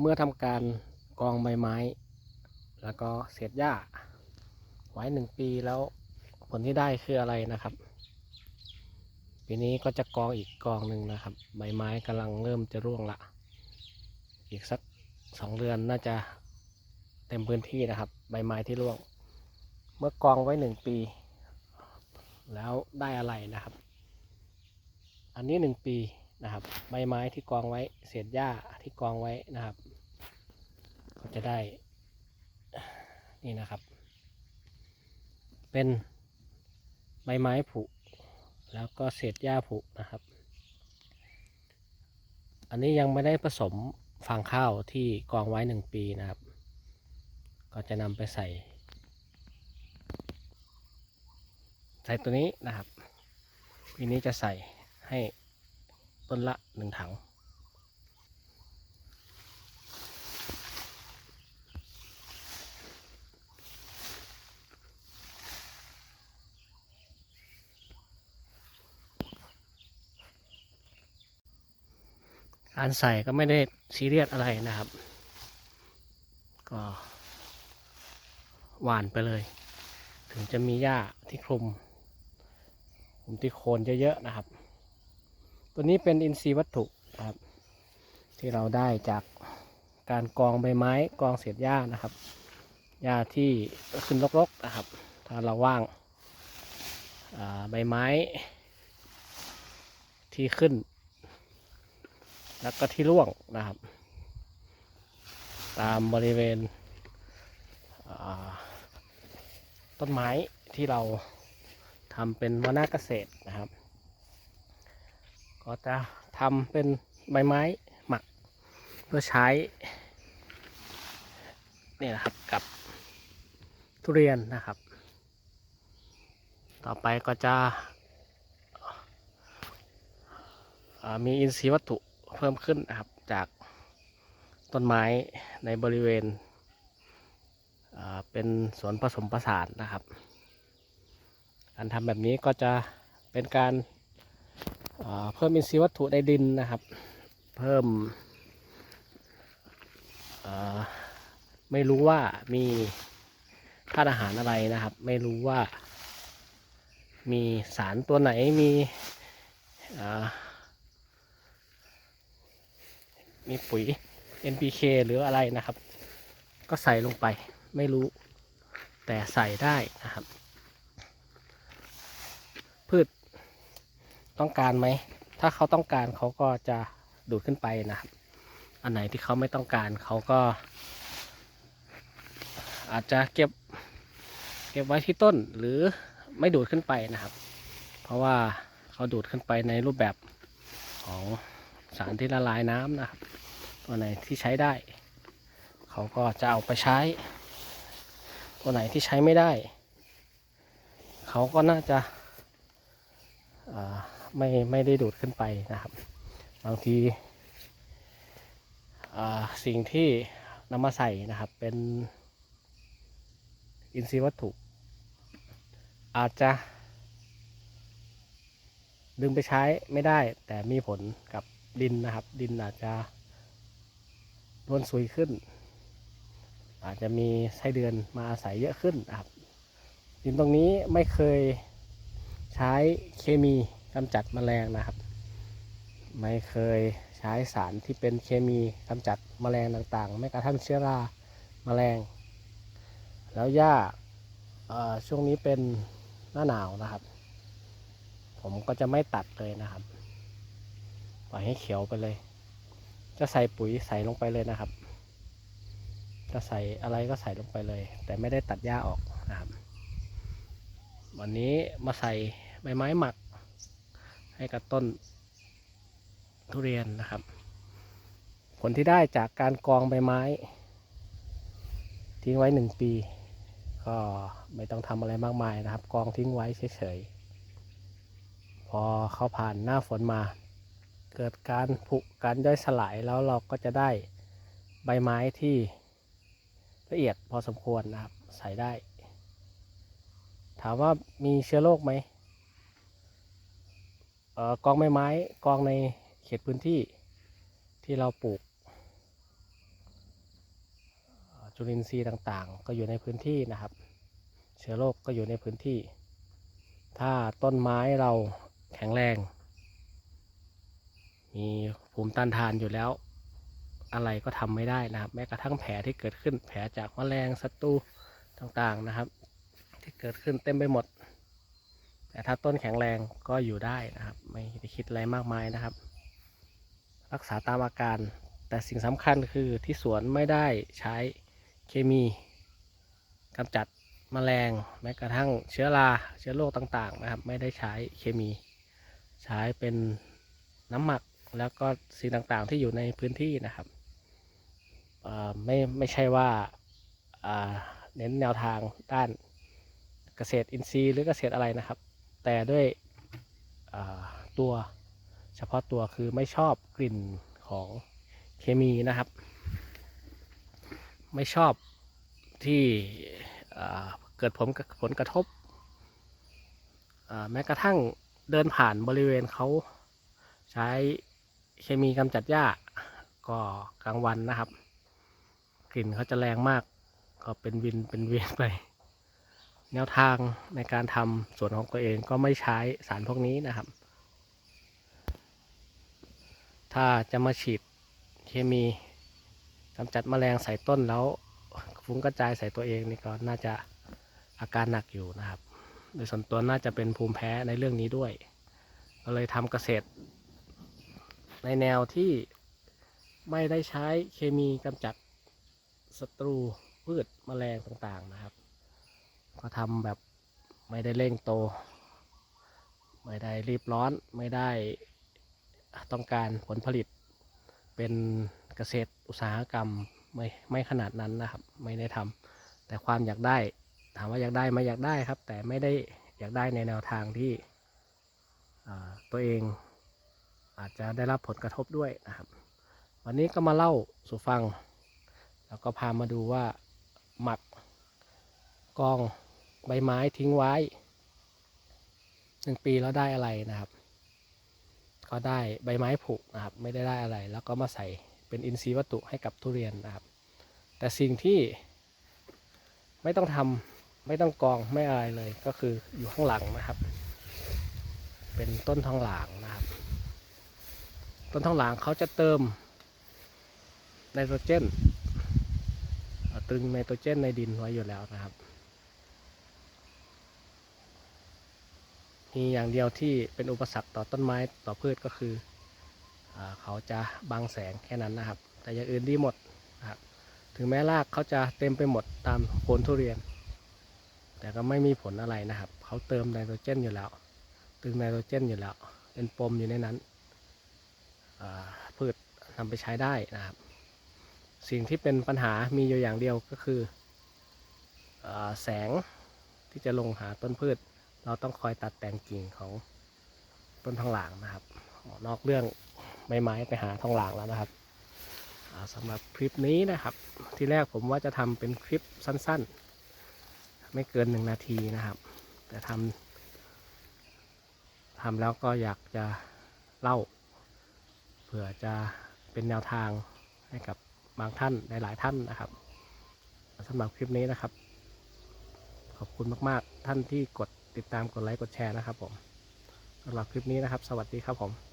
เมื่อทำการกองใบไม้ แล้วก็เศษหญ้า ไว้หนึ่งปีแล้วผลที่ได้คืออะไรนะครับ ปีนี้ก็จะกองอีกกองหนึ่งนะครับ ใบไม้กำลังเริ่มจะร่วงละ อีกสักสองเดือนน่าจะเต็มพื้นที่นะครับ ใบไม้ที่ร่วง เมื่อกองไว้หนึ่งปี แล้วได้อะไรนะครับ อันนี้หนึ่งปี นะครับ ใบไม้ที่กองไว้เศษหญ้าที่กองไว้นะครับ ก็จะได้นี่นะครับ เป็นใบไม้ผุแล้วก็เศษหญ้าผุนะครับ อันนี้ยังไม่ได้ผสมฟางข้าวที่กองไว้หนึ่งปีนะครับ ก็จะนำไปใส่ ใส่ตัวนี้นะครับปีนี้จะใส่ให้ ต้นละหนึ่งถัง การใส่ก็ไม่ได้ซีเรียสอะไรนะครับ ก็หวานไปเลย ถึงจะมีหญ้าที่คลุมคลุมที่โคนเยอะๆนะครับ ตัวนี้เป็นอินทรีย์วัตถุครับ ที่เราได้จากการกองใบไม้กองเศษหญ้านะครับหญ้าที่ขึ้นรกๆนะครับ ถ้าเราว่างาใบไม้ที่ขึ้น แล้วก็ที่ร่วงนะครับ ตามบริเวณต้นไม้ที่เราทำเป็นวนาเกษตรนะครับ ก็จะทำเป็นใบไม้หมัก เพื่อใช้นี่นะครับกับทุเรียนนะครับ ต่อไปก็จะมีอินทรีย์วัตถุเพิ่มขึ้นนะครับจากต้นไม้ในบริเวณเป็นสวนผสมผสานนะครับ การทำแบบนี้ก็จะเป็นการ เพิ่มอินทรีย์วัตถุในดินนะครับ เพิ่มไม่รู้ว่ามีธาตุอาหารอะไรนะครับ ไม่รู้ว่ามีสารตัวไหนมีมีปุ๋ย NPK หรืออะไรนะครับ ก็ใส่ลงไปไม่รู้แต่ใส่ได้นะครับ พืช ต้องการไหม ถ้าเขาต้องการเขาก็จะดูดขึ้นไปนะครับ อันไหนที่เขาไม่ต้องการเขาก็ อาจจะเก็บ เก็บไว้ที่ต้นหรือไม่ดูดขึ้นไปนะครับ เพราะว่าเขาดูดขึ้นไปในรูปแบบของสารที่ละลายน้ำนะครับ ตัวไหนที่ใช้ได้ เขาก็จะเอาไปใช้ ตัวไหนที่ใช้ไม่ได้ เขาก็น่าจะอ่า ไม่ไม่ได้ดูดขึ้นไปนะครับ บางทีสิ่งที่นำมาใส่นะครับเป็นอินทรีย์วัตถุ อาจจะดึงไปใช้ไม่ได้ แต่มีผลกับดินนะครับ ดินอาจจะร่วนซุยขึ้น อาจจะมีไส้เดือนมาอาศัยเยอะขึ้นนะครับ ดินตรงนี้ไม่เคยใช้เคมี กำจัดแมลงนะครับ ไม่เคยใช้สารที่เป็นเคมีกำจัดแมลงต่างๆไม่กระทั่งเชื้อราแมลง แล้วหญ้าช่วงนี้เป็นหน้าหนาวนะครับ ผมก็จะไม่ตัดเลยนะครับปล่อยให้เขียวไปเลย จะใส่ปุ๋ยใส่ลงไปเลยนะครับ จะใส่อะไรก็ใส่ลงไปเลย แต่ไม่ได้ตัดหญ้าออกนะครับ วันนี้มาใส่ใบไม้หมัก ให้กับต้นทุเรียนนะครับ ผลที่ได้จากการกองใบไม้ ทิ้งไว้หนึ่งปี ก็ไม่ต้องทำอะไรมากมายนะครับ กองทิ้งไว้เฉยๆ พอเขาผ่านหน้าฝนมา เกิดการผุการย่อยสลายแล้วเราก็จะได้ใบไม้ที่ละเอียดพอสมควรนะครับ ใส่ได้ ถามว่ามีเชื้อโรคไหม กองไม้ไม้กองในเขตพื้นที่ที่เราปลูกจุลินทรีย์ต่างๆ ก็อยู่ในพื้นที่นะครับ เชื้อโรคก็อยู่ในพื้นที่ ถ้าต้นไม้เราแข็งแรง มีภูมิต้านทานอยู่แล้ว อะไรก็ทำไม่ได้นะครับ แม้กระทั่งแผลที่เกิดขึ้นแผลจากแมลงศัตรูต่างๆนะครับ ที่เกิดขึ้นเต็มไปหมด แต่ถ้าต้นแข็งแรงก็อยู่ได้นะครับ ไม่ได้คิดอะไรมากมายนะครับ รักษาตามอาการ แต่สิ่งสำคัญคือที่สวนไม่ได้ใช้เคมีกำจัดแมลงแม้กระทั่งเชื้อราเชื้อโรคต่างๆนะครับ ไม่ได้ใช้เคมี ใช้เป็นน้ำหมักแล้วก็สิ่งต่างๆที่อยู่ในพื้นที่นะครับไม่ไม่ใช่ว่าเน้นแนวทางด้านเกษตรอินทรีย์หรือเกษตรอะไรนะครับ แต่ด้วยตัวเฉพาะตัวคือไม่ชอบกลิ่นของเคมีนะครับ ไม่ชอบที่เกิดผลผลกระทบ แม้กระทั่งเดินผ่านบริเวณเขาใช้เคมีกำจัดหญ้าก็กลางวันนะครับ กลิ่นเขาจะแรงมาก ก็เป็นวินเป็นเวียนไป แนวทางในการทำสวนของตัวเองก็ไม่ใช้สารพวกนี้นะครับ ถ้าจะมาฉีดเคมีกำจัดแมลงใส่ต้นแล้วฟุ้งกระจายใส่ตัวเองนี่ก็น่าจะอาการหนักอยู่นะครับ โดยส่วนตัวน่าจะเป็นภูมิแพ้ในเรื่องนี้ด้วย ก็เลยทำเกษตร ในแนวที่ไม่ได้ใช้เคมีกำจัดศัตรูพืชแมลงต่างๆนะครับ ก็ทำแบบไม่ได้เร่งโต ไม่ได้รีบร้อนไม่ได้ต้องการผลผลิต เป็นเกษตรอุตสาหกรรมไม่ไม่ขนาดนั้นนะครับ ไม่ได้ทำแต่ความอยากได้ ถามว่าอยากได้ไหมอยากได้ครับ แต่ไม่ได้อยากได้ในแนวทางที่ตัวเองอาจจะได้รับผลกระทบด้วยนะครับ วันนี้ก็มาเล่าสู่ฟัง แล้วก็พามาดูว่าหมักกอง ใบไม้ทิ้งไว้หนึ่งปีแล้วได้อะไรนะครับ ก็ได้ใบไม้ผุนะครับ ไม่ได้ได้อะไร แล้วก็มาใส่เป็นอินทรีย์วัตถุให้กับทุเรียนนะครับ แต่สิ่งที่ไม่ต้องทำไม่ต้องกองไม่อะไรเลย ก็คืออยู่ข้างหลังนะครับ เป็นต้นทองหลางนะครับ ต้นทองหลางเขาจะเติมไนโตรเจนตึงไนโตรเจนในดินไว้อยู่แล้วนะครับ มีอย่างเดียวที่เป็นอุปสรรคต่อต้นไม้ต่อพืชก็คืออเขาจะบังแสงแค่นั้นนะครับ แต่อย่างอื่นดีหมดนะครับถึงแม้รากเขาจะเต็มไปหมดตามโคนทุเรียน แต่ก็ไม่มีผลอะไรนะครับ เขาเติมไนโตรเจนอยู่แล้ว ตึงไนโตรเจนอยู่แล้ว เป็นปมอยู่ในนั้นพืชนำไปใช้ได้นะครับ สิ่งที่เป็นปัญหามีอยู่อย่างเดียวก็คืออแสงที่จะลงหาต้นพืช เราต้องคอยตัดแต่งกิ่งของต้นทองหลางนะครับออกนอกเรื่องใบไม้ไปหาทองหลางแล้วนะครับสำหรับคลิปนี้นะครับ ที่แรกผมว่าจะทำเป็นคลิปสั้นๆ ไม่เกินหนึ่งนาทีนะครับ แต่ทำทำแล้วก็อยากจะเล่า เผื่อจะเป็นแนวทางให้กับบางท่านหลายๆท่านนะครับสำหรับคลิปนี้นะครับ ขอบคุณมาก ๆ ท่านที่กด ติดตามกดไลค์กดแชร์นะครับผมสำหรับคลิปนี้นะครับ สวัสดีครับผม